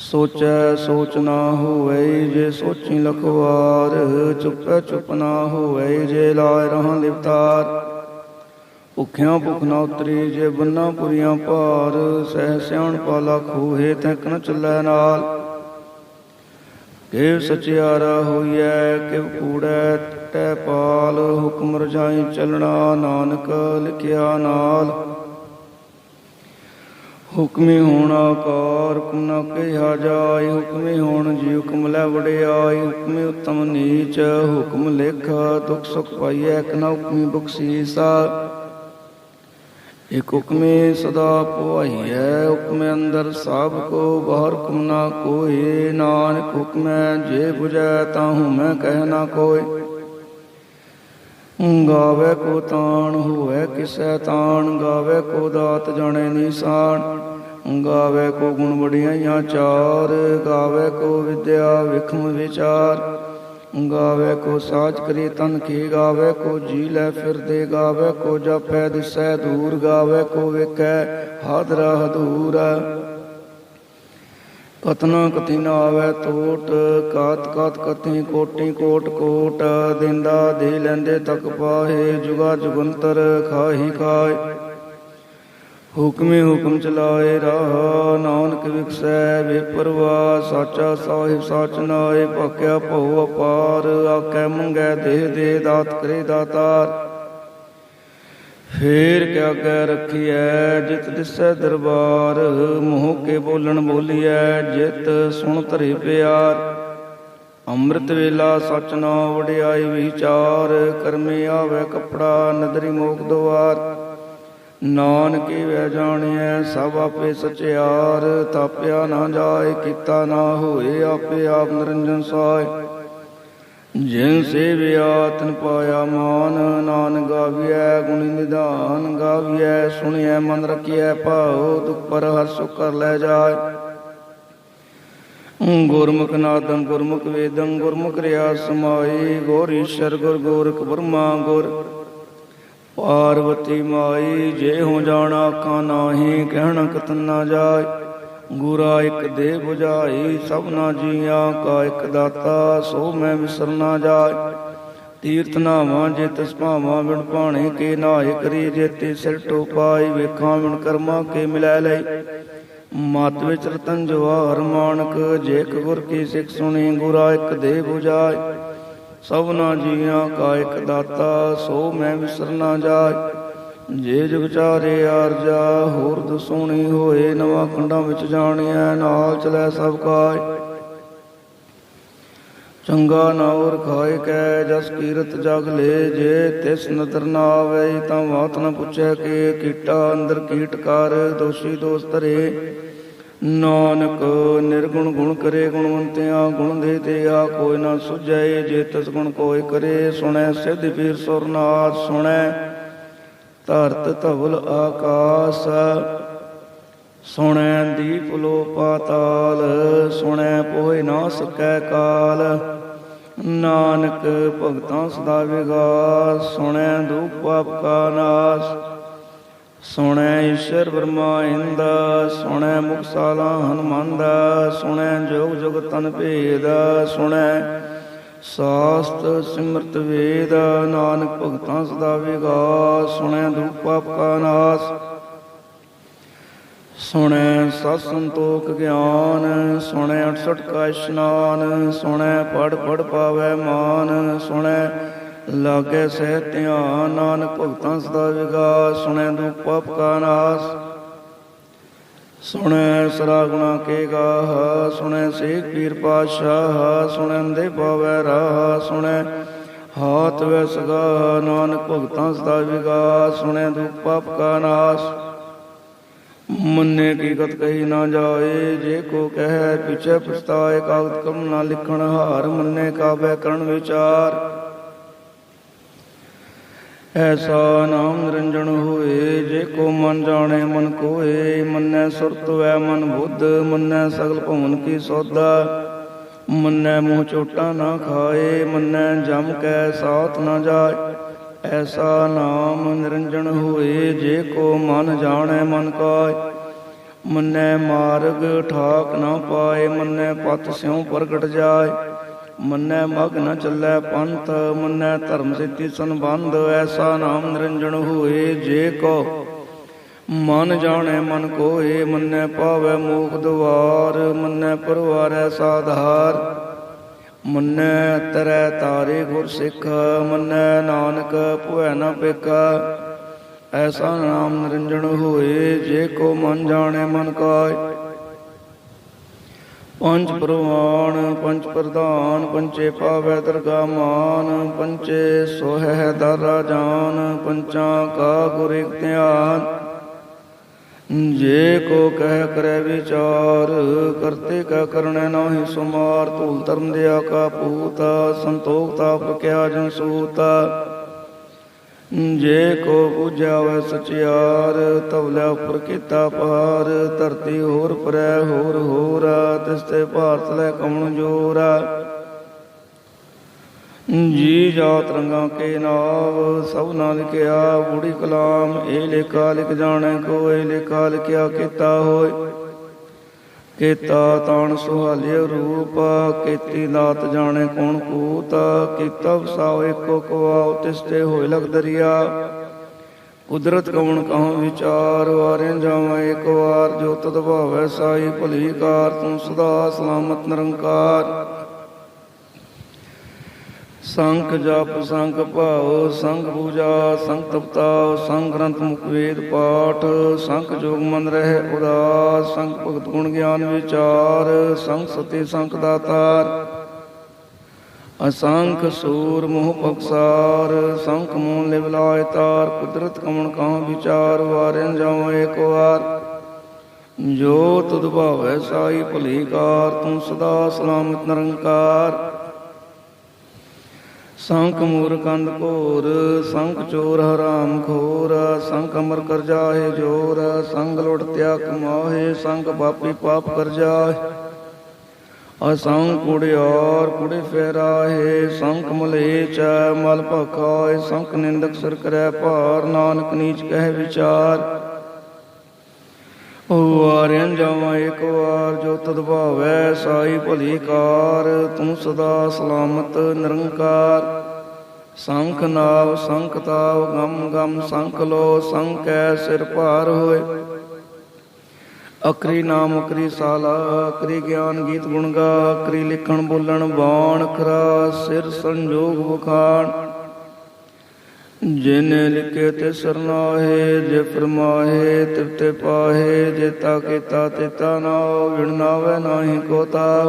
ਸੋਚੈ ਸੋਚ ਨਾ ਹੋਵੇ ਜੇ ਸੋਚੀ ਲਖਵਾਰ, ਚੁੱਪੈ ਚੁੱਪ ਨਾ ਹੋਵੇ ਜੇ ਲਾਇ ਰਹਾਂ ਲਿਵਤਾਰ। ਭੁਖਿਆਂ ਭੁਖ ਨਾ ਉਤਰੀ ਜੇ ਬੰਨਾ ਪੁਰੀਆਂ ਭਾਰ, ਸਹਿ ਸਿਆਣ ਪਾਲਾ ਖੋਹੇ ਤੈਕ ਨ ਚੱਲੈ ਨਾਲ। ਕਿਵ ਸਚਿਆਰਾ ਹੋਈਐ, ਕਿਵ ਕੂੜੈ ਟੈ ਪਾਲ, ਹੁਕਮ ਰਜਾਈ ਚੱਲਣਾ ਨਾਨਕ ਲਿਖਿਆ ਨਾਲ। ਹੁਕਮੇ ਹੋਣ ਆਕਾਰ ਹੁਕਮ ਨਾ ਕਿਹਾ ਜਾਏ, ਹੁਕਮੇ ਹੋਣ ਜੀ ਹੁਕਮ ਲੈ ਵਡਿਆਈ ਹੁਕਮੇ ਉਤਮ ਨੀਚ, ਹੁਕਮ ਲਿਖ, ਦੁਖ ਸੁਖ ਪਾਈਐ, ਇਕ ਹੁਕਮੀ ਬਖਸ਼ੀਸਾ। ਇਕ ਹੁਕਮੇ ਸਦਾ ਪੁਆਈਐ ਹੁਕਮੇ ਅੰਦਰ ਸਭ ਕੋ, ਬਾਹਰ ਹੁਕਮ ਨਾ ਕੋਈ ਨਾਨਕ ਹੁਕਮੈ ਜੇ 부ਜੈ ਤਾਹੂ ਮੈਂ ਕਹਿ ਨਾ ਕੋਈ ਗਾਵੇ ਕੋ ਤਾਣ, ਹੋਵੇ ਕਿਸੈ ਤਾਣ, ਗਾਵੇ ਕੋ ਦਾਤ ਜਾਣੇ ਨਿਸ਼ਾਨ। ਗਾਵੇ ਕੋ ਗੁਣ ਬੜੀਆਂ ਚਾਰ, ਗਾਵੇ ਕੋ ਵਿਦਿਆ ਵਿਖਮ ਵਿਚਾਰ। ਗਾਵੇ ਕੋ ਸਾਚ ਕਰੀ ਤਨ ਕੀ, ਗਾਵੇ ਕੋ ਜੀ ਲੈ ਫਿਰਦੇ, ਗਾਵੇ ਕੋ ਜਪੈ ਦਿਸੈ ਦੂਰ, ਗਾਵੇ ਕੋ ਵੇਖੈ ਹਾਦਰਾ ਹਦੂਰਾ। ਕਤਨਾ ਕਤੀ ਨਾ ਆਵੇ ਟੋਟ ਕਾਤ ਕਾਤ ਕਤੀ ਕੋਟੀ ਕੋਟ ਕੋਟ, ਦਿੰਦਾ ਦੇ ਲੈਂਦੇ ਤੱਕ ਪਾਹੇ, ਜੁਗਾ ਜੁਗੰਤਰ ਖਾਹੀ ਖਾਏ ਹੁਕਮੇ ਹੁਕਮ ਚਲਾਏ ਰਾਹ, ਨਾਨਕ ਵਿਖਸੈ ਬੇਪਰਵਾ ਸਾਚਾ ਸਾਹਿਬ ਸਾਚ ਨਾਏ ਭਾਕਿਆ ਭਉ ਅਪਾਰ ਆਕੈ ਮੰਗੈ ਦੇ ਦੇ ਦਾਤ ਕਰੇ ਦਾਤਾਰ। ਫੇਰ ਕਿਆ ਕਹਿ ਰਖੀਐ, ਜਿਤ ਦਿਸੈ ਦਰਬਾਰ, ਮੋਹ ਕੇ ਬੋਲਣ ਬੋਲੀਐ, ਜਿਤ ਸੁਣ ਧਰੇ ਪਿਆਰ। ਅੰਮ੍ਰਿਤ ਵੇਲਾ ਸਚ ਨਾ ਵਡਿਆਈ ਵਿਚਾਰ, ਕਰਮੇ ਆਵੇ ਕਪੜਾ, ਨਦਰੀ ਮੋਖ ਦੁਆਰ। ਨਾਨਕੇ ਵੈ ਜਾਣਿਐ, ਸਭ ਆਪੇ ਸਚਿਆਰ, ਤਾਪਿਆ ਨਾ ਜਾਏ, ਕੀਤਾ ਨਾ ਹੋਏ, ਆਪੇ ਆਪ ਨਿਰੰਜਨ ਸਾਇ ਜਿਨ ਸੇਵਿਆ ਤਨ ਪਾਇਆ ਮਾਨ ਨਾਨ ਗਾਵੀਐ ਗੁਣ ਨਿਧਾਨ, ਗਾਵੀਐ, ਸੁਣਿਐ, ਮਨ ਰਖਿਐ, ਭਾਉ ਦੁਖ ਪਰ ਹਰ ਸੁਖ ਕਰ ਲੈ ਜਾਏ। ਗੁਰਮੁਖ ਨਾਦੰ ਗੁਰਮੁਖ ਵੇਦੰ, ਗੁਰਮੁਖ ਰਿਆ ਸਮਾਈ, ਗੋਰ ਈਸ਼ਰ, ਗੁਰ ਗੋਰਖ ਬ੍ਰਹਮਾ, ਗੁਰ ਪਾਰਵਤੀ ਮਾਈ, ਜੇ ਹੋ ਜਾਣਾ ਅੱਖਾਂ ਨਾਹੀ, ਕਹਿਣ ਕਤਨ ਨਾ ਜਾਏ। ਗੁਰਾ ਇੱਕ ਦੇ 부ਝਾਈ ਸਭਨਾ ਜੀਆਂ ਕਾ ਇੱਕ ਦਾਤਾ, ਸੋ ਮੈਂ ਵਿਸਰ ਨਾ ਜਾਏ। ਤੀਰਥ ਨਾਵਾਂ ਜੇ ਤਿਸ ਭਾਵਾਂ ਵਿਣ ਭਾਣੇ ਕੇ ਨਾਏ ਕਰੀ ਜੇਤੇ ਸਿਰ ਟੋਪਾਈ, ਵੇਖਾਂ ਵਿਣ ਕਰਮਾ ਕੇ ਮਿਲੈ ਲਈ। ਮਤ ਵਿੱਚ ਰਤਨ ਜਵਾਹਰ ਮਾਨਕ, ਜੇ ਗੁਰ ਕੀ ਸਿੱਖ ਸੁਣੀ, ਗੁਰਾ ਇੱਕ ਦੇ 부ਝਾਈ ਸਭਨਾ ਜੀਆਂ ਕਾ ਇੱਕ ਦਾਤਾ, ਸੋ ਮੈਂ ਵਿਸਰ ਨਾ ਜਾਏ। ਜੇ ਜੁਗ ਚਾਰੇ ਆਰਜਾ ਹੋਰ ਦਸੋਣੀ ਹੋਏ, ਨਵਾਂ ਖੰਡਾਂ ਵਿੱਚ ਜਾਣਿਆ ਨਾਲ ਚਲੈ ਸਭ ਕਾਇ ਚੰਗਾ ਨਾ ਨਾਉਰ ਖਾਏ ਕੈ, ਜਸ ਕੀਰਤ ਜਗ ਲੈ, ਜੇ ਤਿਸ ਨਦਰ ਨਾ ਆਵੇ, ਤਾਂ ਬਾਤ ਨ ਪੁੱਛੈ ਕਿ, ਕੀਟਾ ਅੰਦਰ ਕੀਟ ਕਰ, ਦੋਸ਼ੀ ਦੋਸ ਧਰੇ। ਨਾਨਕ ਨਿਰਗੁਣ ਗੁਣ ਕਰੇ, ਗੁਣਵੰਤਿਆਂ ਗੁਣ ਦੇ ਤੇ ਆ ਕੋਈ ਨਾ ਸੁਝੈ, ਜੇ ਤਿਸ ਗੁਣ ਕੋਈ ਕਰੇ, ਸੁਣੈ ਸਿੱਧ ਪੀਰ ਸੁਰਨਾਥ ਸੁਣੈ। ਧਰਤ ਧਵਲ ਆਕਾਸ। ਸੁਣੈ ਦੀਪ ਲੋ ਪਾਤਾਲ ਸੁਣੈ ਪੋਇ ਨਾ ਸਕੈ ਕਾਲ। ਨਾਨਕ ਭਗਤਾਂ ਸਦਾ ਵਿਗਾਸ, ਸੁਣੈ ਦੁਖ ਪਾਪ ਕਾ ਨਾਸ। ਸੁਣੈ ਈਸ਼ਰ ਬ੍ਰਹਮਾ ਇੰਦ, ਸੁਣੈ ਮੁਕਸਾਲਾ ਦਾ ਸੁਣੈ ਜੋਗ ਜੁਗ ਤਨ ਭੇਦ, ਸੁਣੈ ਸਾਸਤ ਸਿਮਰਤ ਵੇਦ, ਨਾਨਕ ਭਗਤਾਂ ਸਦਾ ਵਿਗਾਸ, ਸੁਣੈ ਦੁਖ ਪਾਪ ਕਾ ਨਾਸ। ਸੁਣੈ ਸਤ ਸੰਤੋਖ ਗਿਆਨ, ਸੁਣੈ 68 ਕਾ ਇਸ਼ਨਾਨ, ਸੁਣੈ ਪੜ ਪੜ ਪਾਵੈ ਮਾਨ, ਸੁਣੈ ਲਾਗੇ ਸਹਿ ਧਿਆਨ, ਨਾਨਕ ਭਗਤਾਂ ਸਦਾ ਵਿਗਾਸ, ਸੁਣੈ ਦੁਖ ਪਾਪ ਕਾ ਨਾਸ। ਸੁਣੈ ਸਰਾਗੁਣਾ ਕੇ ਗਾਹ, ਸੁਣੈ ਸੇਖ ਪੀਰ ਪਾਸ਼ਾਹ ਸੁਣੈ ਦੇ ਪਾਵੈ ਰਾਹ, ਸੁਣੈ ਹਾਥ ਵੈ ਸਗਾ, ਨਾਨਕ ਭਗਤਾਂ ਸਦਾ ਵਿਗਾ ਸੁਣੈ ਦੁਖ ਪਾਪ ਕਾ ਨਾਸ। ਮੰਨੇ ਕੀ ਗਤ ਕਹੀ ਨਾ ਜਾਏ, ਜੇ ਕੋ ਕਹੈ ਪਿਛੇ ਪਛਤਾਏ ਕਾਗਦ ਕਮ ਨਾ ਲਿਖਣ ਹਾਰ, ਮੰਨੇ ਕਾ ਕਰਨ ਵਿਚਾਰ। ਐਸਾ ਨਾਮ ਨਿਰੰਜਨ ਹੋਏ, ਜੇ ਕੋ ਮਨ ਜਾਣੇ ਮਨ ਕੋਏ, ਮੰਨੈ ਸੁਰਤ ਵੈ ਮਨ ਬੁੱਧ, ਮੰਨੈ ਸਗਲ ਭਵਨ ਕੀ ਸੌਦਾ। ਮੰਨੈ ਮੂੰਹ ਚੋਟਾ ਨਾ ਖਾਏ, ਮੰਨੈ ਜਮ ਕੈ ਸਾਥ ਨਾ ਜਾਏ। ਐਸਾ ਨਾਮ ਨਿਰੰਜਨ ਹੋਏ, ਜੇ ਕੋ ਮਨ ਜਾਣੈ ਮਨ ਕਾਇ ਮੰਨੈ ਮਾਰਗ ਠਾਕ ਨਾ ਪਾਏ, ਮੰਨੈ ਪਤ ਸਿਉ ਪ੍ਰਗਟ ਜਾਏ। ਮੰਨੈ ਮਗ ਨ ਚੱਲੈ ਪੰਥ, ਮੰਨੈ ਧਰਮ ਸਿੱਧੀ ਸੰਬੰਧ, ਐਸਾ ਨਾਮ ਨਿਰੰਜਨ ਹੋਏ ਜੇ ਕੋ ਮਨ ਜਾਣੈ ਮਨ ਕੋਏ, ਮੰਨੈ ਪਾਵੈ ਮੋਖ ਦਵਾਰ, ਮੰਨੈ ਪਰਵਾਰੈ ਸਾਧਾਰ। ਮੰਨੈ ਤਰੈ ਤਾਰੇ ਗੁਰ ਸਿੱਖ, ਮੰਨੈ ਨਾਨਕ ਭੁਐ ਨ ਪੇਕਾ ਐਸਾ ਨਾਮ ਨਿਰੰਜਨ ਹੋਏ ਜੇ ਕੋ ਮਨ ਜਾਣੈ ਮਨ ਕਾਇ ਪੰਜ ਪ੍ਰਵਾਨ, ਪੰਜ ਪ੍ਰਧਾਨ ਪੰਚੇ ਪਾਵੈ ਦਰਗਾ ਮਾਨ ਪੰਚੇ ਸੋਹੈ ਦਾਰਾ ਜਾਨ, ਪੰਚਾਂ ਕਾ ਗੁਰ ਇਕ ਧਿਆਨ। ਜੇ ਕੋ ਕਹਿ ਕਰੈ ਵਿਚਾਰ, ਕਰਤੇ ਕਾ ਕਰਣੈ ਨਾਹੀ ਸੁਮਾਰ, ਧੂਲ ਧਰਮ ਦਿਆ ਕਾ ਪੂਤ ਸੰਤੋਖ ਤਾਪ ਕਿਆ ਜਨ ਸੂਤ। ਜੇ ਕੋ ਬੁਝਾਵੈ ਸਚਿਆਰ ਤਵਲਾ ਉਪਰ ਕੀਤਾ ਪਾਰ ਧਰਤੀ ਹੋਰ ਪਰੈ, ਹੋਰ ਹੋਰ, ਤਿਸ ਤੇ ਭਾਰਤ ਲੈ ਕਮਣ ਜੋਰਾ। ਜੀ ਜਾਤ ਰੰਗਾਂ ਕੇ ਨਾਮ ਸਭ ਨਾਲ ਲਿਖਿਆ ਬੁੜੀ ਕਲਾਮ, ਇਹ ਲੇਖਾ ਲਿਖ ਜਾਣੈ ਕੋਏ, ਲੇਖਾ ਲਿਖਿਆ ਕੀਤਾ ਹੋਏ। ਕੀਤਾ ਤਾਣ ਸੁਹਾਲਿਓ ਰੂਪ, ਕੀਤੀ ਦਾਤ ਜਾਣੈ ਕੌਣ ਕੂਤ, ਕੀਤਾ ਵਸਾਓ ਏਕੋ ਕਵਾਉ ਤਿਸ ਤੇ ਹੋਏ ਲਗ ਦਰਿਆ। ਕੁਦਰਤ ਕਵਣ ਕਹਉ ਵਿਚਾਰ ਵਾਰੇ ਜਾਵਾਂ ਏਕ ਵਾਰ, ਜੋ ਤਦ ਭਾਵੈ ਸਾਈ ਭਲੀ ਕਾਰ ਤੂੰ ਸਦਾ ਸਲਾਮਤ ਨਿਰੰਕਾਰ। ਸੰਖ ਜਪ, ਸੰਖ ਭਾਉ, ਸੰਖ ਪੂਜਾ, ਸੰਖ ਤਪਤਾ ਸੰਖ ਗ੍ਰੰਥ ਮੁਖ ਵੇਦ ਪਾਠ, ਸੰਖ ਜੋਗ ਮਨ ਰਹਿ ਉਦਾਸ, ਸੰਖ ਭਗਤ ਗੁਣ ਗਿਆਨ ਵਿਚਾਰ, ਸੰਖ ਸਤੀ, ਸੰਖ ਦਾਤਾਰ। ਅਸੰਖ ਸੂਰ ਮੋਹ ਪਕਸਾਰ, ਸੰਖ ਮੂਲ ਲਿਵ ਲਾਇ ਤਾਰ, ਕੁਦਰਤ ਕਮਣ ਕਹਾਂ ਵਿਚਾਰ, ਵਾਰਿਆਂ ਜਾਵਾਂ ਏਕ ਵਾਰ। ਜੋ ਤੁਧ ਭਾਵੈ ਸਾਈ ਭਲੀ ਕਾਰ ਤੂੰ ਸਦਾ ਸਲਾਮਤ ਨਿਰੰਕਾਰ। ਸੰਕ ਮੂਰ ਕੰਦ ਘੋਰ, ਸੰਖ ਚੋਰ ਹਰਾਮ ਖੋਰ, ਸੰਖ ਅਮਰ ਕਰ ਜਾਹੇ ਜੋਰ, ਸੰਗ ਲੋਟ ਤਿਆ ਕਮਾਏ ਸੰਖ ਪਾਪੀ ਪਾਪ ਕਰ ਜਾਏ ਅਸੰਖ ਕੁੜਿਆਰ ਕੁੜੇ ਫੇਰਾਹੇ, ਸੰਖ ਮਲੇਚ ਮਲ ਭਖਾਏ, ਸੰਖ ਨਿੰਦਕ ਸਰ ਕਰੈ ਭਾਰ, ਨਾਨਕ ਨੀਚ ਕਹਿ ਵਿਚਾਰ। ਵਾਰਿਆਂ ਜਾਵਾਂ ਇੱਕ ਵਾਰ ਜੋ ਤਦ ਭਾਵੈ ਸਾਈ ਭਲੀ ਕਾਰ, ਤੂੰ ਸਦਾ ਸਲਾਮਤ ਨਿਰੰਕਾਰ। ਸੰਖ ਨਾਵ, ਸੰਖ ਤਾਵ, ਗਮ ਗਮ ਸੰਖ ਲੋ ਸੰਕੈ ਸਿਰ ਭਾਰ ਹੋਏ। ਅਕਰੀ ਨਾਮ, ਅਕਰੀ ਸਾਲਾ, ਅਕਰੀ ਗਿਆਨ ਗੀਤ ਗੁਣ ਗਾ, ਅਕਰੀ ਲਿਖਣ ਬੋਲਣ ਬਾਣ ਖਰਾ, ਸਿਰ ਸੰਜੋਗ ਬਖਾਣ ਜਿਨ ਲਿਖੇ ਤੇ ਸਰਨਾਹੇ ਜੇ ਫਰਮਾਹੇ ਤਿਵਤੇ ਪਾਹੇ ਜੇਤਾ ਕੀਤਾ ਤੇਤਾ ਨਾ ਵਿਣ ਨਾਹੀ ਕੋਤਾ।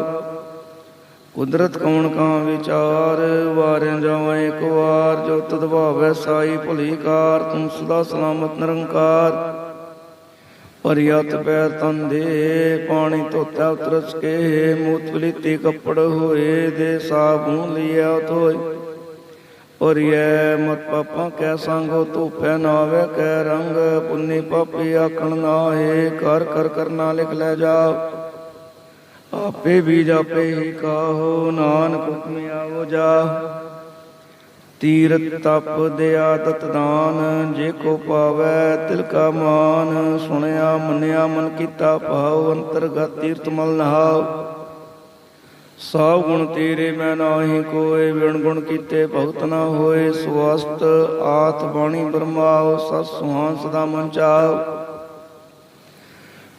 ਕੁਦਰਤ ਕੌਣ ਕਾਂ ਵਿਚਾਰ, ਵਾਰਿਆ ਜਾਵਾਂ ਇੱਕ ਵਾਰ, ਜੋ ਤਦ ਭਾਵੈ ਸਾਈ ਭੁਲੀ ਕਾਰ ਤੂੰ ਸਦਾ ਸਲਾਮਤ ਨਿਰੰਕਾਰ। ਪਰਿਆਤ ਪੈਰ ਤਨ ਦੇ, ਪਾਣੀ ਧੋਤਾ ਉਤਰਸ ਕੇ, ਮੂਤ ਪਲੀਤੀ ਕੱਪੜ ਹੋਏ, ਦੇ ਸਾਬੂਨ ਲਿਆ ਧੋਏ। ਔਰਿਐ ਮਤ ਪਾਪਾਂ ਕੈ ਸੰਗੋ, ਧੂਪੈ ਨਾਵੇ ਕੈ ਰੰਗ। ਪੁੰਨੀ ਪਾਪੀ ਆਖਣ ਨਾਹੇ ਕਰ ਕਰ ਕਰਨਾ ਲਿਖ ਲੈ ਜਾਓ ਆਪੇ ਵੀ ਜਾਪੇ ਹੀ ਕਾਹੋ, ਨਾਨਕ ਹੁਕਮ ਆਵੋ ਜਾ। ਤੀਰਤ ਤਪ ਦਿਆ ਦਤ ਦਾਨ, ਜੇ ਕੋ ਪਾਵੈ ਤਿਲ ਕਾ ਮਾਨ। ਸੁਣਿਆ ਮੰਨਿਆ ਮਨ ਕੀਤਾ ਭਾਉ, ਅੰਤਰਗਤ ਤੀਰਤ ਮਲ ਨਹਾਓ ਸਭ ਗੁਣ ਤੇਰੇ ਮੈਂ ਨਾਹੀ ਕੋਏ ਵਿਣ ਗੁਣ ਕੀਤੇ ਭਗਤ ਨਾ ਹੋਏ। ਸਵਸਤ ਆਤ ਬਾਣੀ ਬਰਮਾਉ, ਸਤ ਸੁਹਾਨ ਸਦਾ ਮਨ ਚਾਉ।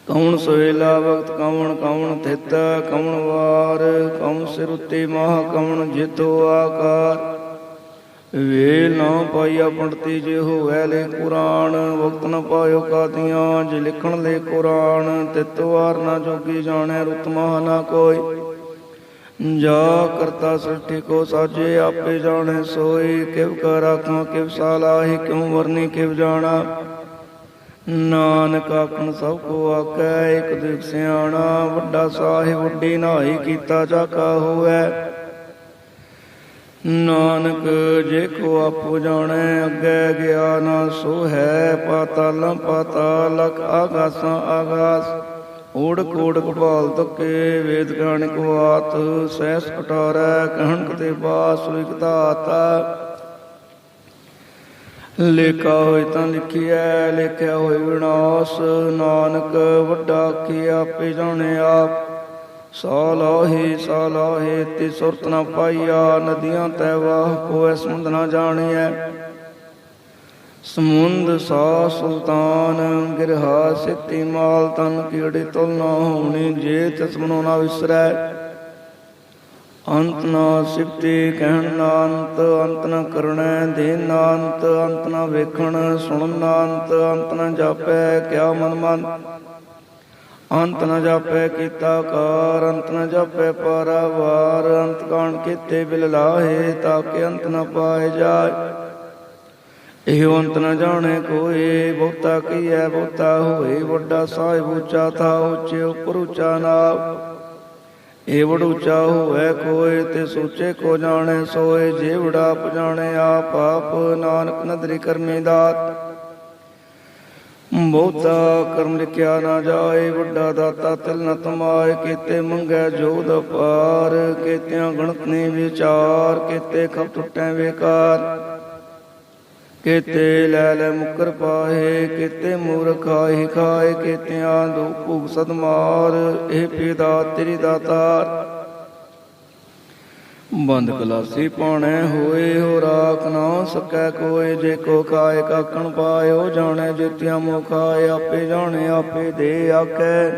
ਕੌਣ ਸੋਇਲਾ ਵਕਤ ਕੌਣ ਕੌਣ ਥਿਤ ਕੌਣ ਵਾਰ ਕੌਣ ਸਿਰ ਉਤੇ ਮਹਾ ਕੌਣ ਜਿਤੋ ਆਕਾਰ। ਵੇਲ ਨਾ ਪਾਇਆ ਪੰਡਤੀ ਜੇ ਹੋਵੈ ਲੈ ਕੁਰਾਨ ਵਕਤ ਨਾ ਪਾਇਓ ਕਾਦੀਆਂ ਜੇ ਲਿਖਣ ਲੈ ਕੁਰਾਨ, ਤਿਤ ਵਾਰ ਨਾ ਜੋਗੀ ਜਾਣੈ ਰੁਤ ਮਹਾ ਨਾ ਕੋਈ। ਜਾ ਕਰਤਾ ਸ੍ਰਿਸ਼ਟੀ ਕੋ ਸਾਜੇ, ਆਪੇ ਜਾਣੈ ਸੋਈ, ਕਿਵ ਕਰ ਆਖਾਂ ਕਿਵ ਸਾਲਾਹੀ, ਕਿਉ ਵਰਨੀ, ਕਿਵ ਜਾਣਾ। ਨਾਨਕ ਆਖਣ, ਸਭ ਕੋ ਆਕੈ ਇਕ ਦਿਨ ਸਿਆਣਾ, ਵੱਡਾ ਸਾਹਿਬ, ਵੱਡੀ ਨਾਹੀ ਕੀਤਾ ਜਾਕਾ ਹੋਐ ਨਾਨਕ, ਜੇ ਕੋ ਆਪੋ ਜਾਣੈ, ਅੱਗੇ ਗਿਆ ਨਾ ਸੋ ਹੈ ਪਾਤਾਲਾਂ ਪਾਤਾਲਕ ਆਗਾਸਾਂ ਆਗਾਸ। ਓੜ ਕੋੜ ਕਪਾਲ ਤੱਕੇ, ਵੇਦ ਗਾਣ ਕੋ ਆਤ ਸਹਿਸ ਕਟਾਰੈ ਕਹਿਣ ਕਤੇ ਬਾਸ ਲਿਖ ਲੇਖਾ ਹੋਇ ਤਾਂ ਲਿਖਿਐ, ਲਿਖਿਆ ਹੋਇ ਵਿਨਾਸ਼, ਨਾਨਕ ਵੱਡਾ ਕੀ ਆਪੇ ਜਾਣੇ ਆਪ ਸਾਲਾਹੀ ਸਾਲਾਹੀ ਤੇ ਸੁਰਤ ਨਾ ਪਾਈਆ, ਨਦੀਆਂ ਤੈ ਵਾਹ ਕੋਇ ਸਮੁੰਦ ਨਾ ਜਾਣੀਐ। ਸਮੁੰਦ ਸਾ ਸੁਲਤਾਨ, ਗਿਰਹਾ ਸਿੱਤੀ ਮਾਲ ਤਨ ਕੀੜੇ ਤੁਲ ਨਾ ਹੋਣੀ, ਜੇ ਤਿਸ ਨਾ ਵਿਸਰੈ। ਅੰਤ ਨਾ ਸਿਫਤੇ ਕਹਿਣ ਨਾ ਅੰਤ ਅੰਤ ਨਾ ਕਰਣੈ ਦੇ ਨਾ ਅੰਤ ਅੰਤ ਨਾ ਵੇਖਣ ਸੁਣਨ ਨਾ ਅੰਤ ਅੰਤ ਨਾ ਜਾਪੈ ਕਿਆ ਮਨ ਮਨ। ਅੰਤ ਨ ਜਾਪੈ ਕੀਤਾ ਕਾਰ, ਅੰਤ ਨ ਜਾਪੈ ਪਰਵਾਰ, ਅੰਤ ਕਾਣ ਕੀਤੇ ਬਿਲ ਲਾਹੇ, ਤਾਂ ਕਿ ਅੰਤ ਨ ਪਾਏ ਜਾਏ। ਇਹ ਅੰਤ ਨ ਜਾਣੇ ਕੋਏ ਬਹੁਤਾ ਕੀਐ ਬਹੁਤਾ ਹੋਏ ਵੱਡਾ ਸਾਹਿਬ ਉੱਚਾ ਥਾ ਉੱਚੇ ਉਪਰ ਉੱਚਾ ਨਾਮ ਇਹ ਵਡ ਉੱਚਾ ਹੋਵੇ ਕੋਏ ਤੇ ਸੋਚੇ ਕੋ ਜਾਣੇ, ਸੋਏ ਜੇ ਪਜਾਣੇ ਆਪ ਆਪ ਨਾਨਕ ਨਦਰੀ ਕਰਮੀ ਦਾਤ। ਬਹੁਤਾ ਕਰਮ ਲਿਖਿਆ ਨਾ ਜਾਏ, ਵੱਡਾ ਦਾਤਾ ਤਿਲ ਨ ਤਮਾਏ, ਕੀਤੇ ਮੰਗੈ ਜੋਦ ਪਾਰ ਕੀਤਿਆਂ ਗਣਤ ਨੇ ਵਿਚਾਰ, ਕੀਤੇ ਖਪ ਟੁੱਟੈ ਵੇਕਾਰ। ਕੀਤੇ ਲੈ ਲੈ ਮੁਕਰ ਪਾਹੇ, ਕੀਤੇ ਮੂਰਖ ਆਹੀ ਖਾਏ, ਕੀਤਿਆਂ ਦੋ ਭੂਖ ਸਦਮਾਰ ਇਹ ਪੀਦਾ ਤੇਰੀ ਦਾਤਾਰ ਬੰਦ ਕਲਾਸੀ ਪਾਣੈ ਹੋਏ ਹੋ ਰਾਖ ਨਾ ਸਕੈ ਕੋਏ। ਜੇ ਕੋ ਖਾਏ, ਕਾਕਣ ਪਾਇਓ, ਜਾਣੈ ਜਿਤਿਆ ਮੋ ਖਾਏ, ਆਪੇ ਜਾਣੇ, ਆਪੇ ਦੇ ਆਕੈ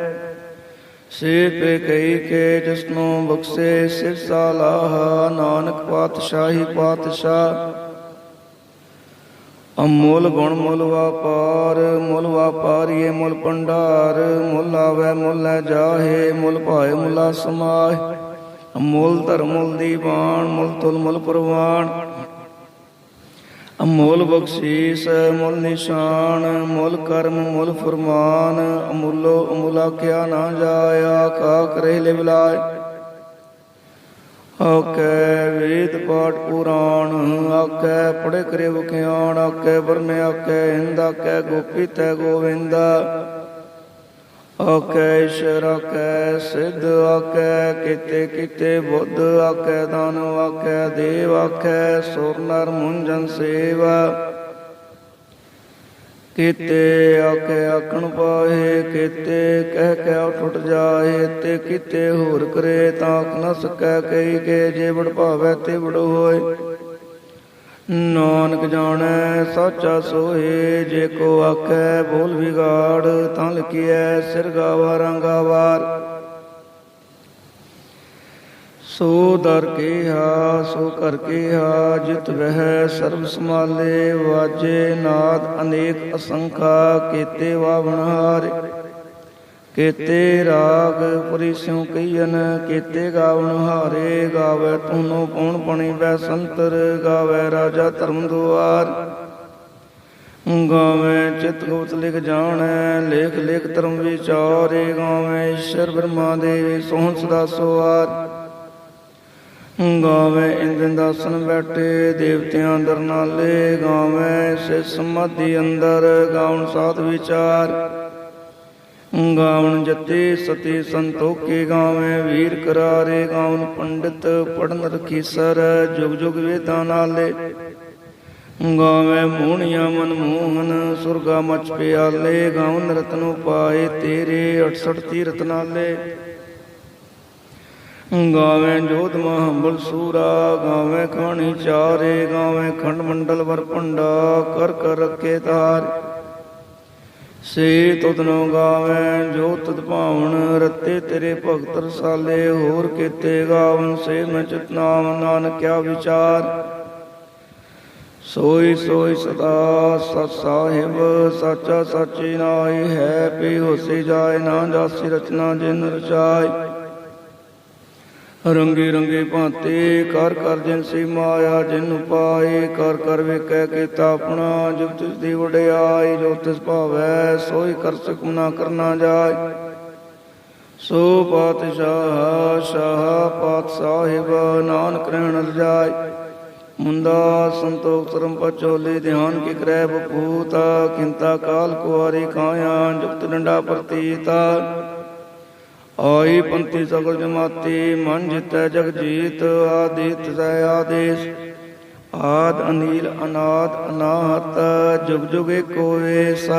ਸੇ ਪੇ ਕਈ ਕੇ, ਜਿਸਨੂੰ ਬਖਸ਼ੇ ਸਿਰ ਸਾਲਾਹ ਨਾਨਕ ਪਾਤਸ਼ਾਹੀ ਪਾਤਸ਼ਾਹ ਅਮੋਲ ਗੁਣ ਮੁੱਲ ਵਪਾਰ, ਮੁੱਲ ਵਾਪਾਰੀਏ ਮੁੱਲ ਭੰਡਾਰ, ਮੁੱਲ ਆਵੇ ਮੁੱਲ ਲੈ ਜਾਹੇ, ਮੁੱਲ ਭਾਏ ਮੁੱਲਾ ਸਮਾਏ ਅਮੋਲ ਧਰਮ ਮੁੱਲ ਦੀਵਾਨ ਮੁੱਲ ਤੁਲ ਮੁੱਲ ਪ੍ਰਵਾਨ ਅਮੋਲ ਬਖਸ਼ੀਸ, ਮੁੱਲ ਨਿਸ਼ਾਨ, ਮੁੱਲ ਕਰਮ, ਮੁੱਲ ਫਰਮਾਨ। ਅਮੁੱਲੋ ਅਮੁਲਾ ਕਿਆ ਨਾ ਜਾਇਆ, ਕਾ ਕਰੇ ਲੈ ਬਿਲਾਏ ਵੇਦ ਪਾਠ ਪੁਰਾਣ ਆਕੈ ਪੜੇ ਕਰੇ ਵਿਖਿਆਣ ਆਕੈ ਬਰਮੇ ਆਕੈ ਹਿੰਦ ਆਕੈ ਗੋਪੀ ਤੈ ਗੋਵਿੰਦਾ। ਆਕੈ ਈਸ਼ਰ ਆਕੈ ਸਿੱਧ ਆਕੈ ਕਿਤੇ ਕਿਤੇ ਬੁੱਧ ਆਕੈ ਦਾਨ ਆਕੈ ਦੇਵ ਆਕੈ ਸੁਰ, ਨਰ, ਮੁੰਜਨ, ਸੇਵਾ। ਕੀਤੇ ਆਕੇ ਆਕਣ ਪਾਏ ਕੀਤੇ, ਕਹਿ ਕੇ ਟੁੱਟ ਜਾਏ, ਤੇ ਕੀਤੇ ਹੋਰ ਕਰੇ, ਤਾਂ ਨ ਸਕੈ ਕਈ ਕੇ ਜੇ ਵੜ ਭਾਵੈ ਤੇ ਵਡ ਹੋਏ। ਨਾਨਕ ਜਾਣੈ, ਸਾਚਾ ਸੋਏ ਜੇ ਕੋ ਆਖੈ ਬੋਲ ਵਿਗਾੜ, ਤਾਂ ਲਕੀਐ ਸਿਰ ਗਾਵਾ ਰੰਗਾਵਾਰ ਸੋ ਦਰ ਕੇ ਹਾ ਸੋ ਕਰ ਕੇ ਹਾ ਜਿਤ ਵਹਿ ਸਰਬ ਸਮਾਲੇ ਵਾਜੇ ਨਾਦ ਅਨੇਕ ਅਸੰਖਾ, ਕੀਤੇ ਵਾਵਣਹਾਰੇ ਕੀਤੇ ਰਾਗ ਪੁਰੀ ਸਿਉ ਕਈਨ ਕੀਤੇ ਗਾਵਣ ਹਾਰੇ। ਗਾਵੇ ਤੂਨੋ ਪਉਣ ਪਣੀ ਬੈ ਸੰਤਰ, ਗਾਵੇ ਰਾਜਾ ਧਰਮ ਦੁਆਰ। ਗਾਵੇ ਚਿਤ ਗੁਪਤ ਲਿਖ ਜਾਣੈ ਲੇਖ ਲੇਖ ਧਰਮ ਵਿਚਾਰੇ। ਗਾਵੇ ਈਸ਼ਰ ਬ੍ਰਹਮਾ ਦੇਵੀ ਸੋਹਣ ਸਦਾ ਸੋਆਰ ਗਾਵੇ ਇੰਦਨ ਦਾਸਨ ਬੈਠੇ, ਦੇਵਤਿਆਂ ਦਰ ਨਾਲੇ ਗਾਵੇ ਸੇ ਸਮਾਧੀ ਅੰਦਰ ਗਾਉਣ ਸਾਧ ਵਿਚਾਰ। ਗਾਵਣ ਜਤੇ ਸਤੇ ਸੰਤੋਖੇ ਗਾਵੇ, ਵੀਰ ਕਰਾਰੇ ਗਾਵਣ ਪੰਡਿਤ ਪੜਨ ਰਖੀ ਸਰ, ਜੁਗ ਜੁਗ ਵੇਦਾਂ ਨਾਲੇ। ਗਾਵੇ ਮੋਹਣੀਆਂ ਮਨ ਮੋਹਨ, ਸੁਰਗਾ ਮਚ ਪਿਆਲੇ ਗਾਵਨ ਰਤਨੋ ਪਾਏ ਤੇਰੇ 68 ਤੀਰਤ ਨਾਲੇ। ਗਾਵੇ ਜੋਤ ਮਹੰਬਲ ਸੂਰਾ, ਗਾਵੇ ਖਾਣੀ ਚਾਰੇ, ਗਾਵੇ ਖੰਡ ਮੰਡਲ ਵਰ ਭੰਡਾ, ਕਰ ਕਰ ਰੱਖੇ ਤਾਰ। ਸੇ ਤੁਧਨੋ ਗਾਵੇ ਜੋ ਤੁਧ ਭਾਵਨ, ਰਤੇ ਤੇਰੇ ਭਗਤ ਰਸਾਲੇ, ਹੋਰ ਕੀਤੇ ਗਾਵਨ ਸੇ ਮੈਂ ਚਿਤਨਾਮ ਨਾਨਕਿਆ ਵਿਚਾਰ। ਸੋਈ ਸੋਈ ਸਦਾ ਸਤ ਸਾਹਿਬ, ਸਾਚਾ ਸਾਚੀ ਨਾਈ ਹੈ ਪੀ ਹੋਸੀ ਜਾਏ, ਨਾ ਜਾਸੀ ਰਚਨਾ ਜਿਨ ਰਚਾਈ ਰੰਗੇ ਰੰਗੇ ਭਾਂਤੇ, ਕਰ ਕਰ ਜਿਨ ਸੀ ਮਾਇਆ, ਜਿਨ ਪਾਏ, ਕਰ ਕਰ ਵੇਖੈ ਕੀਤਾ ਆਪਣਾ, ਜੋ ਤਿਸ ਦੀ ਵਡਿਆਈ, ਜੋ ਤਿਸ ਭਾਵੈ, ਸੋਈ ਕਰ ਸਕੁ ਨਾ ਕਰਨਾ ਜਾਏ। ਸੋ ਪਾਤਸ਼ਾਹ, ਸ਼ਾਹ, ਪਾਤ ਸਾਹਿਬ, ਨਾਨਕ ਰਹਿਣ ਰਜਾਈ ਮੁੰਦਾ ਸੰਤੋਖ ਧਰਮ ਪਚੋਲੇ, ਧਿਆਨ ਕੀ ਕਰੈ ਬਪੂਤਾ ਕਿੰਤਾ ਕਾਲ ਕੁਆਰੀ ਕਾਇਆ ਜੁਗਤ ਡੰਡਾ ਪ੍ਰਤੀਤਾ। ਆਈ ਪੰਥੀ ਸਗਲ ਜਮਾਤੀ, ਮਨ ਜਿਤੈ ਜਗ ਜੀਤ ਆਦਿਤ ਸੈ ਆਦੇਸ਼। ਆਦ ਅਨੀਲ, ਅਨਾਦ, ਅਨਾਹਤ, ਜੁਗ ਜੁਗ ਏਕੋ ਏਸ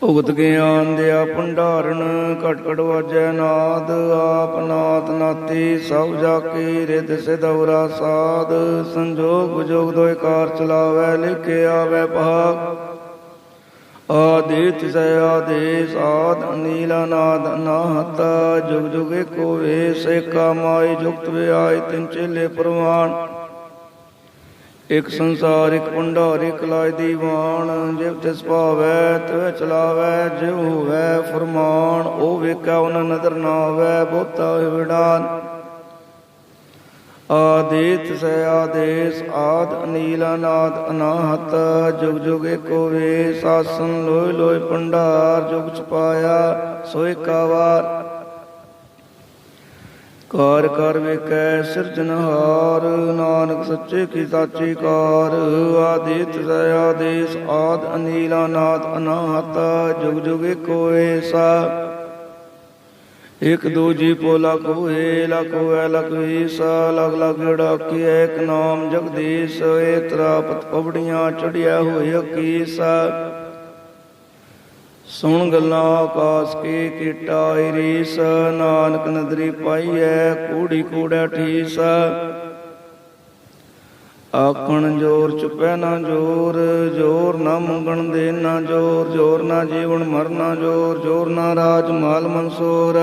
ਭੁਗਤ ਗਿਆਨ ਦਿਆ ਭੰਡਾਰਨ, ਘਟ ਘਟ ਵਾਜੈ ਨਾਦ, ਆਪ ਨਾਤ ਨਾਤੀ, ਸਭ ਜਾ ਕੀ ਰਿਦ ਸਿਦੌਰਾ ਸਾਧ। ਸੰਜੋਗ ਜੋਗ ਦੋਇਕਾਰ ਚਲਾਵੈ ਲਿਖਿਆ ਵੈ ਭਾਗ। ਆਦਿਤ ਸੈ ਆਦੇਸ ਆਦ ਅਨੀਲ ਅਨਾਦ ਅਨਾਹਤ ਜੁਗ ਜੁਗ ਏਕੋ ਵੇਸ ਏਕਾ ਮਾਈ, ਜੁਗਤ ਵਿਆਇ ਤਿਨ ਚੇਲੇ ਪ੍ਰਵਾਨ। ਇਕ ਸੰਸਾਰ, ਇਕ ਭੰਡਾਰ, ਇਕ ਲਾਇ ਦੀਵਾਨ, ਜਿਵ ਤਿਸ ਭਾਵੈ, ਤਿਵ ਚਲਾਵੈ ਜਿਵ ਹੋਵੈ ਫਰਮਾਨ, ਉਹ ਵੇਖੈ ਉਹਨਾਂ ਨਦਰ ਨਾ ਆਵੈ ਬਹੁਤਾ ਵਿਡਾਨ ਆਦਿਤ ਸੈ ਆਦੇਸ, ਆਦ ਅਨੀਲ, ਅਨਾਦ ਅਨਾਹਤ, ਜੁਗ ਜੁਗ ਏਕੋ ਵੇ ਸਾਸਨ ਲੋਇ ਲੋਇ ਭੰਡਾਰ, ਜੁਗ ਛਪਾਇਆ ਸੋ ਕਾਵਾਰ ਕਾਰ ਕਰ ਵੇਖੈ ਸਿਰਜਨਹਾਰ ਨਾਨਕ ਸੱਚੇ ਕੀ ਸਾਚੀ ਕਾਰ, ਆਦਿਤ ਸੈ ਆਦੇਸ, ਆਦ ਅਨੀਲ, ਅਨਾਦ ਅਨਾਹਤ, ਜੁਗ ਜੁਗ ਏਕੋ ਏਸਾ ਇਕ ਦੂਜੀ ਪੋ ਲਖ ਹੋਏ ਲਖ ਹੋਏ ਲਖ ਵੀਸਾ ਲਖ ਲਖ ਢਾਕੀ ਏਕ ਨਾਮ ਜਗਦੀਸ਼ ਏ ਤਰਾਪਤ ਪਵੜੀਆਂ ਚੜਿਆ ਹੋਏ ਅਕੀਸਾ। ਸੁਣ ਗੱਲਾਂ ਆਕਾਸ ਕੀ ਕੀਟਾ ਰੀਸ ਨਾਨਕ ਨਦਰੀ ਪਾਈਐ ਕੂੜੀ ਕੂੜਾ ਠੀਸ। ਆਖਣ ਜੋਰ ਚੁਪੈ ਨਾ ਜੋਰ ਜੋਰ ਨਾ ਮੰਗਣ ਦੇ ਨਾ ਜੋਰ ਜੋਰ ਨਾ ਜੀਵਨ ਮਰਨਾ ਜੋਰ ਜੋਰ ਨਾ ਰਾਜ ਮਾਲ ਮਨਸੂਰ।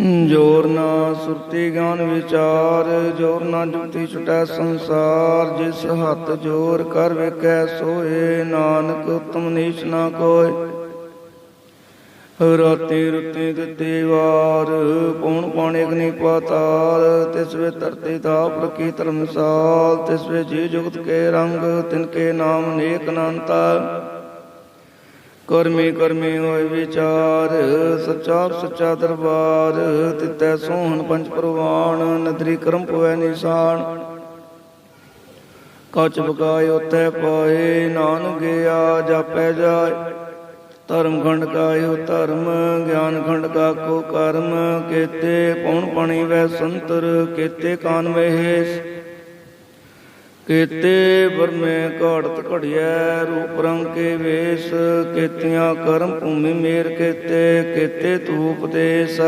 ਜੋਰ ਨਾ ਸੁਰਤੀ ਗਿਆਨ ਵਿਚਾਰ, ਜੋਰ ਨਾ ਜੁਗਤੀ ਛਟੈ ਸੰਸਾਰ, ਜਿਸ ਹੱਥ ਜੋਰ ਕਰ ਵੇਖੈ ਸੋਏ, ਨਾਨਕ ਉਤਮ ਨੀਚ ਨਾ ਕੋਇ ਰਾਤੀ ਰੁੱਤੇ ਦਿੱਤੇ ਵਾਰ ਪੌਣ ਪਾਣੇ ਅਗਨੀ ਪਾਤਾਲ, ਤਿਸ ਵੇ ਧਰਤੀ ਤਾਪ ਰਕੀ ਧਰਮਸਾਲ, ਤਿਸ ਵੇ ਜੀ ਜੁਗਤ ਕੇ ਰੰਗ, ਤਿਨ ਕੇ ਨਾਮ ਨੇਕ ਅਨੰਤਾ ਕਰਮੀ ਕਰਮੀ ਹੋਏ ਵਿਚਾਰ, ਸੱਚਾ ਸੱਚਾ ਦਰਬਾਰ, ਤਿਤੈ ਸੋਹਣ ਪੰਜ ਪ੍ਰਵਾਨ, ਨਦਰੀ ਕਰਮ ਪਵੈ ਨਿਸ਼ਾਨ। ਕਚ ਬਕਾਇ ਉਤੈ ਪਾਏ, ਨਾਨਕ ਗਿਆ ਜਾਪੈ ਜਾਏ। ਧਰਮ ਖੰਡ ਕਾਇਓ ਧਰਮ, ਗਿਆਨ ਖੰਡ ਕਾ ਕੋ ਕਰਮ। ਕੇਤੇ ਪਉਣ ਪਣੀ ਵੈ ਸੰਤਰ, ਕੇਤੇ ਕਾਨ ਮਹੇਸ਼। ਕੇਤੇ ਬਰਮੇ ਘੜਤ ਘੜਿਐ ਰੂਪ ਰੰਗ ਕੇ ਵੇਸ, ਕੇਤੀਆਂ ਕਰਮ ਭੂਮੀ ਮੇਰ ਕੀਤੇ, ਕੇਤੇ ਧੂਪ ਦੇਸ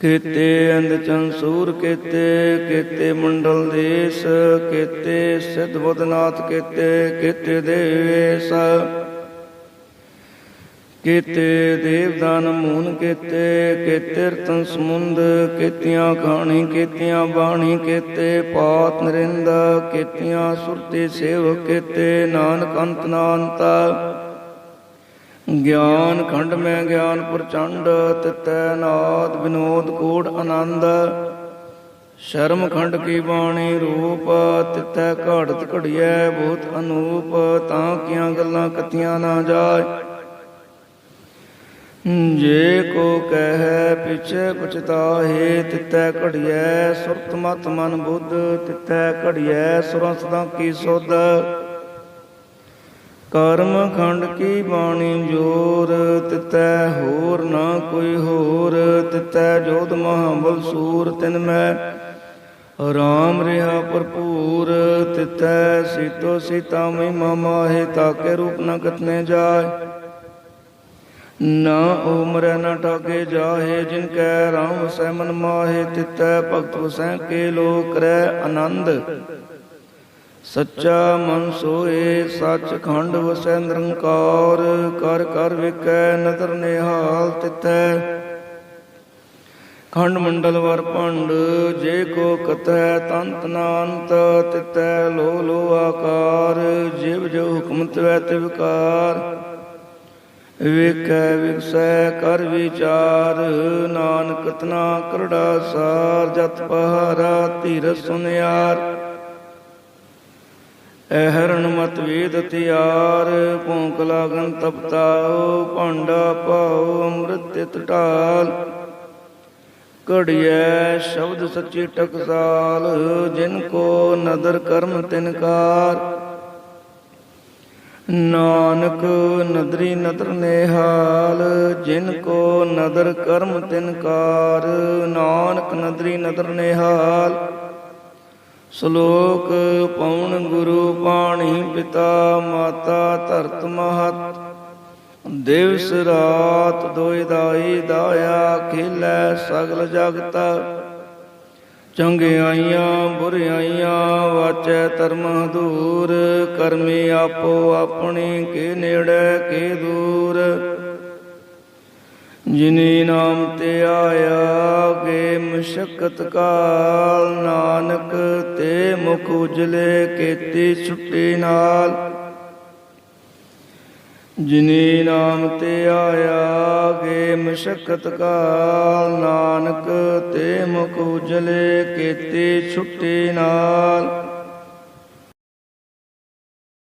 ਕੀਤੇ ਅੰਧ ਚੰਸੂਰ ਕੀਤੇ, ਕੇਤੇ ਮੰਡਲ ਦੇਸ, ਕੀਤੇ ਸਿਧ ਬੁੱਧਨਾਥ ਕੀਤੇ, ਕੇਤੇ ਦੇਸ। ਕੇਤੇ ਦੇਵਦਾਨ ਮੂਨ ਕੇਤੇ ਕੇਤੇ ਰਤਨ ਸਮੁੰਦ, ਕੇਤੀਆਂ ਖਾਣੀ, ਕੇਤੀਆਂ ਬਾਣੀ, ਕੇਤੇ ਪਾਤ ਨਰਿੰਦ, ਕੇਤੀਆਂ ਸੁਰਤੀ ਸੇਵ ਕੇਤੇ, ਨਾਨਕ ਅੰਤ ਨਾਨਤਾ। ਗਿਆਨ ਖੰਡ ਮੈਂ ਗਿਆਨ ਪ੍ਰਚੰਡ, ਤਿਤੈ ਨਾਦ ਵਿਨੋਦ ਕੋੜ ਆਨੰਦ। ਸ਼ਰਮ ਖੰਡ ਕੀ ਬਾਣੀ ਰੂਪ, ਤਿਤੈ ਘੜਤ ਘੜਿਐ ਬਹੁਤ ਅਨੂਪ, ਤਾਂ ਕੀਆਂ ਗੱਲਾਂ ਕਥੀਆਂ ਨਾ ਜਾਏ। ਜੇ ਕੋ ਕਹਿ ਪਿਛੇ ਪਛਤਾਹੇ ਤਿਤੈ ਘੜਿਐ, ਸੁਰਤ ਮਤ ਮਨ ਬੁੱਧ ਤਿਤੈ ਘੜਿਐ ਸੁਰਾਂ ਸਦਾ ਕੀ ਸੁਧ? ਕਰਮ ਖੰਡ ਕੀ ਬਾਣੀ ਜੋਰ, ਤਿਤੈ ਹੋਰ ਨਾ ਕੋਈ ਹੋਰ, ਤਿਤੈ ਜੋਧ ਮਹਾਬਲ ਸੂਰ, ਤਿਨ ਮੈਂ ਰਾਮ ਰਿਹਾ ਭਰਪੂਰ, ਤਿਤੈ ਸੀਤੋ ਸੀਤਾ ਮਹਿਮਾ ਮਾਹੇ, ਤਾਕੇ ਰੂਪ ਨਾ ਕਤਨੇ ਜਾਏ। ਨਾ ਉਮਰ ਨਾ ਠਾਗੇ ਜਾਹੇ, ਜਿਨ ਕੈ ਰਾਮ ਸੈ ਮਨ ਮਾਹੇ ਤਿਤੈ ਭਗਤ ਵਸੈ ਕੇ ਲੋਕ ਰੈ ਆਨੰਦ। ਸੱਚਾ ਮਨ ਸੋਏ ਸੱਚ ਖੰਡ ਵਸੈ ਨਿਰੰਕਾਰ, ਕਰ ਕਰ ਵੇਖੈ, ਨਦਰ ਨਿਹਾਲ ਤਿਤੈ ਖੰਡ ਮੰਡਲ ਵਰ ਭੰਡ, ਜੇ ਕੋ ਕਤੈ ਤੰਤ ਨਾਨਤ ਤਿਤੈ ਲੋ ਲੋ ਆਕਾਰ, ਜਿਵ ਜੋ ਹੁਕਮ ਤਵੈ ਤਿਵਕਾਰ ਵੇਖੈ ਵਿਗਸੈ ਕਰ ਵਿਚਾਰ, ਨਾਨਕ ਤਨਾ ਕਰੜਾ ਸਾਰ, ਜਤ ਪਹਾਰਾ ਧੀਰ ਸੁਨਿਆਰ। ਐਹਰਨ ਮਤ ਵੇਦ ਤਿਆਰ, ਭੌਂਕ ਲਾਗਨ ਤਪਤਾਓ ਭਾਂਡਾ ਪਾਓ ਅੰਮ੍ਰਿਤ ਤਿਤ ਢਾਲ। ਘੜੀਐ ਸ਼ਬਦ ਸੱਚੀ ਟਕਸਾਲ, ਜਿਨ ਕੋ ਨਦਰ ਕਰਮ ਤਿਨਕਾਰ ਨਾਨਕ ਨਦਰੀ ਨਦਰ ਨੇਹਾਲ, ਜਿਨ ਕੋ ਨਦਰ ਕਰਮ ਤਿਨਕਾਰ ਨਾਨਕ ਨਦਰੀ ਨਦਰ ਨਿਹਾਲ। ਸ਼ਲੋਕ ਪਉਣ ਗੁਰੂ ਪਾਣੀ ਪਿਤਾ ਮਾਤਾ ਧਰਤ ਮਹਤ, ਦਿਵਸ ਰਾਤ ਦੋਇ ਦਾਈ ਦਾਇਆ ਖੇਲੇ ਸਗਲ ਜਗਤ। ਚੰਗਿਆਈਆਂ ਬੁਰਿਆਈਆਂ ਵਾਚੈ ਧਰਮ ਦੂਰ, ਕਰਮੀ ਆਪੋ ਆਪਣੀ ਕੇ ਨੇੜੇ ਕੇ ਦੂਰ। ਜਿਨੀ ਨਾਮ ਤੇ ਆਇਆ ਗੇ ਮਸ਼ਕਤ ਕਾਲ, ਨਾਨਕ ਤੇ ਮੁਖ ਉਜਲੇ, ਕੀਤੀ ਛੁੱਟੀ ਨਾਲ। ਜਿਨੀ ਨਾਮ ਤੇ ਆਇਆ ਗੇ ਮਸ਼ਕਤ ਕਾਲ। ਨਾਨਕ ਤੇ ਮੁਖ ਉਜਲੇ ਕੀਤੀ ਛੁੱਟੀ ਨਾਲ।